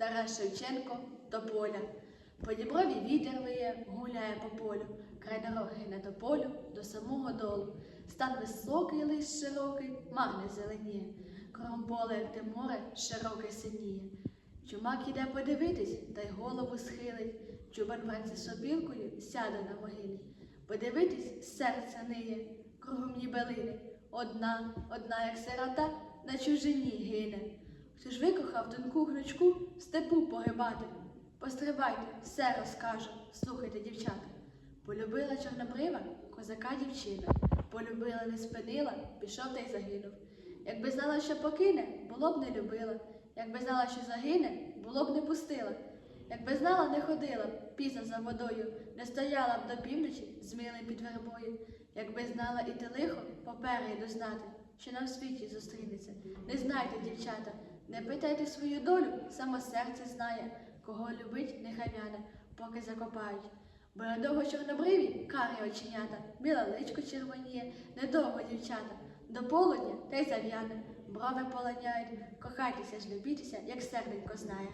Тарас Шевченко до поля. По діброві вітер виє, гуляє по полю, край дороги не до полю, до самого долу. Стан високий, лист широкий, магне зеленіє. Кругом поле, як те море, широке синіє. Чумак іде подивитись, та й голову схилить. Чубан вранці сопілкою сяде на могилі. Подивитись, серце ниє, кругом нібелини. Одна, одна, як сирота, на чужині гине. Викохав тонку гнучку в степу погибати? Пострибайте, все розкажу, слухайте, дівчата. Полюбила чорнобрива козака дівчина. Полюбила, не спинила, пішов та й загинув. Якби знала, що покине, було б не любила. Якби знала, що загине, було б не пустила. Якби знала, не ходила б пізно за водою, не стояла б до півночі з під вербою. Якби знала і те лихо, попереду знати, що нам в світі зустрінеться. Не знайте, дівчата, не питайте свою долю, само серце знає, кого любить, нехай вяне, поки закопають. Бо недовго чорнобриві карі оченята, біла личко червоніє, недовго дівчата, до полудня та й зав'яне, брови полоняють, кохайтеся ж любітеся, як серденько знає.